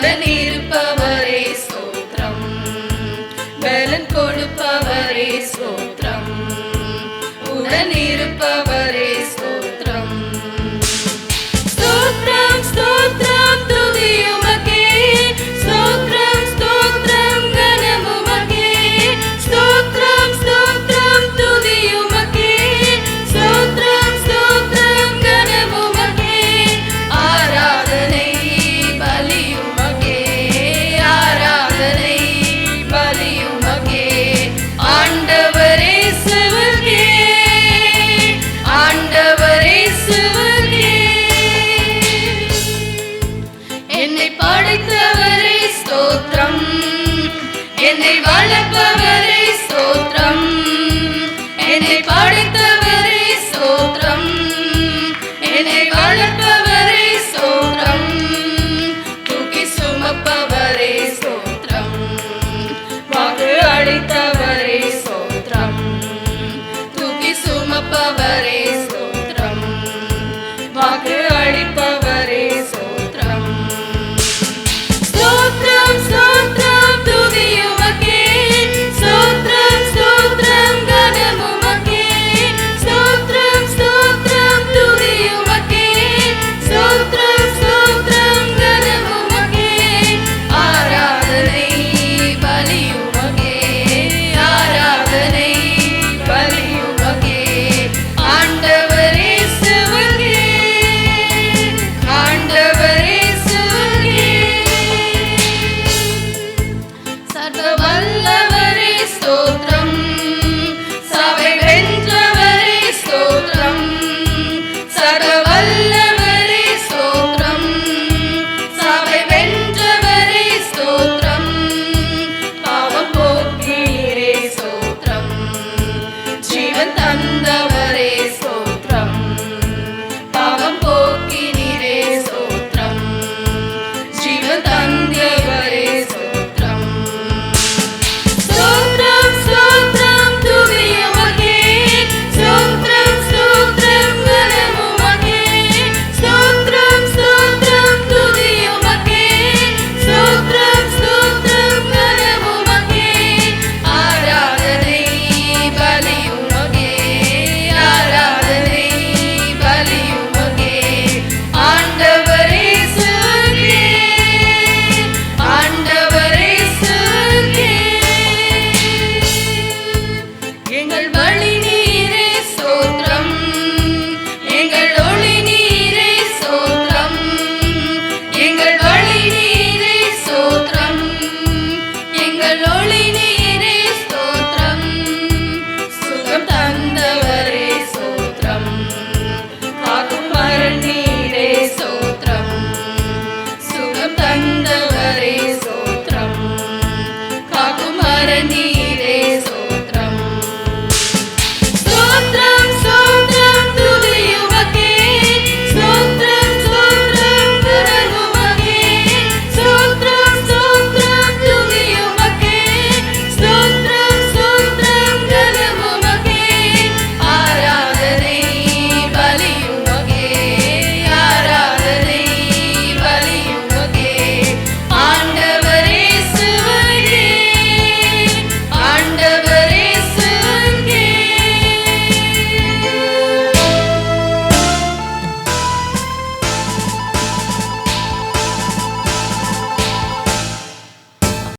உடன் இருப்பவரே ஸ்தோத்திரம். பலன் கொடுப்பவரே ஸ்தோத்திரம். உடன் 달라.